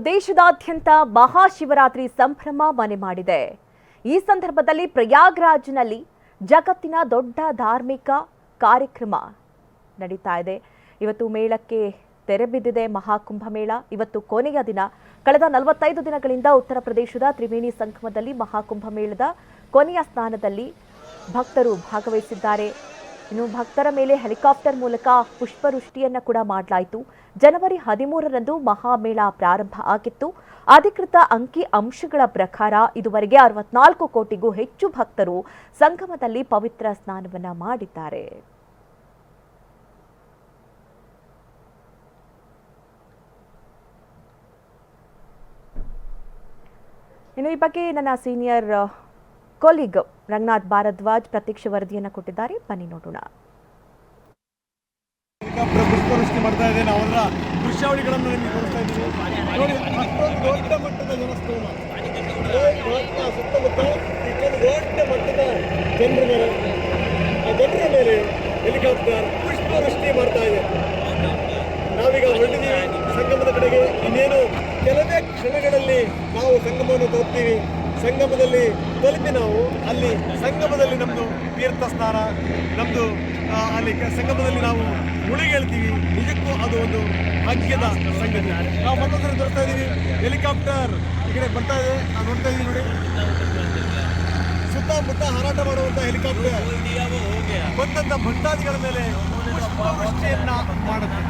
ದೇಶದಾದ್ಯಂತ ಮಹಾಶಿವರಾತ್ರಿ ಸಂಭ್ರಮ ಮನೆ ಮಾಡಿದೆ. ಈ ಸಂದರ್ಭದಲ್ಲಿ ಪ್ರಯಾಗ್ರಾಜ್ನಲ್ಲಿ ಜಗತ್ತಿನ ದೊಡ್ಡ ಧಾರ್ಮಿಕ ಕಾರ್ಯಕ್ರಮ ನಡೀತಾ ಇದೆ. ಇವತ್ತು ಮೇಳಕ್ಕೆ ತೆರೆ ಬಿದ್ದಿದೆ ಮಹಾಕುಂಭ ಮೇಳ. ಇವತ್ತು ಕೊನೆಯ ದಿನ. ಕಳೆದ ನಲವತ್ತೈದು ದಿನಗಳಿಂದ ಉತ್ತರ ಪ್ರದೇಶದ ತ್ರಿವೇಣಿ ಸಂಗಮದಲ್ಲಿ ಮಹಾಕುಂಭ ಮೇಳದ ಕೊನೆಯ ಸ್ನಾನದಲ್ಲಿ ಭಕ್ತರು ಭಾಗವಹಿಸಿದ್ದಾರೆ. ಇನ್ನು ಭಕ್ತರ ಮೇಲೆ ಹೆಲಿಕಾಪ್ಟರ್ ಮೂಲಕ ಪುಷ್ಪವೃಷ್ಟಿಯನ್ನು ಕೂಡ ಮಾಡಲಾಯಿತು. ಜನವರಿ ಹದಿಮೂರರಂದು ಮಹಾಮೇಳ ಪ್ರಾರಂಭ ಆಗಿತ್ತು. ಅಧಿಕೃತ ಅಂಕಿ ಅಂಶಗಳ ಪ್ರಕಾರ ಇದುವರೆಗೆ ಅರವತ್ನಾಲ್ಕು ಕೋಟಿಗೂ ಹೆಚ್ಚು ಭಕ್ತರು ಸಂಗಮದಲ್ಲಿ ಪವಿತ್ರ ಸ್ನಾನವನ್ನ ಮಾಡಿದ್ದಾರೆ. ಇನ್ನು ಈ ಬಗ್ಗೆ ನನ್ನ ಸೀನಿಯರ್ ಕೊಲೀಗ್ ರಂಗನಾಥ್ ಭಾರದ್ವಾಜ್ ಪ್ರತ್ಯಕ್ಷ ವರದಿಯನ್ನು ಕೊಟ್ಟಿದ್ದಾರೆ. ಬನ್ನಿ ನೋಡೋಣ. ಪುಷ್ಪವೃಷ್ಟಿ ಮಾಡ್ತಾ ಇದೆ. ನಾವು ಅದರ ದೃಶ್ಯಾವಳಿಗಳನ್ನು ನಿಮಗೆ ತೋರಿಸ್ತಾ ಇದ್ದೀವಿ. ನೋಡಿ, ಅಷ್ಟೊಂದು ದೊಡ್ಡ ಮಟ್ಟದ ಜನಸ್ತೋಮ ಸುತ್ತಮುತ್ತ ಇಷ್ಟೊಂದು ದೊಡ್ಡ ಮಟ್ಟದ ಜನರ ಮೇಲೆ, ಆ ಜನರ ಮೇಲೆ ಹೆಲಿಕಾಪ್ಟರ್ ಪುಷ್ಪವೃಷ್ಟಿ ಮಾಡ್ತಾ ಇದೆ. ನಾವೀಗ ಹೊರಟಿದ್ದೀವಿ. ಸಂಗಮದ ಕಡೆಗೆ ಇನ್ನೇನು ಕೆಲವೇ ಕ್ಷಣಗಳಲ್ಲಿ ನಾವು ಸಂಗಮವನ್ನು ತಲುಪ್ತೀವಿ. ಸಂಗಮದಲ್ಲಿ ತಲುಪಿ ನಾವು, ಅಲ್ಲಿ ಸಂಗಮದಲ್ಲಿ ನಮ್ಮದು ತೀರ್ಥ ಸ್ನಾನ ನಮ್ಮದು ಅಲ್ಲಿ ಸಂಗಮದಲ್ಲಿ ನಾವು ಮುಳುಗೇಳ್ತೀವಿ ನಿಜಕ್ಕೂ ಅದು ಒಂದು ಭಾಗ್ಯದ ಸಂಗತಿ. ನಾವು ಮತ್ತೊಂದು ನೋಡ್ತಾ ಇದ್ದೀವಿ. ಹೆಲಿಕಾಪ್ಟರ್ ಈ ಕಡೆ ಬರ್ತಾ ಇದೆ. ನಾವು ನೋಡ್ತಾ ಇದ್ದೀವಿ ನೋಡಿ. ಸುತ್ತಮುತ್ತ ಹಾರಾಟ ಮಾಡುವಂಥ ಹೆಲಿಕಾಪ್ಟರ್. ಬಂದಂತ ಭಕ್ತಾದಿಗಳ ಮೇಲೆ ಮಾಡುತ್ತೆ.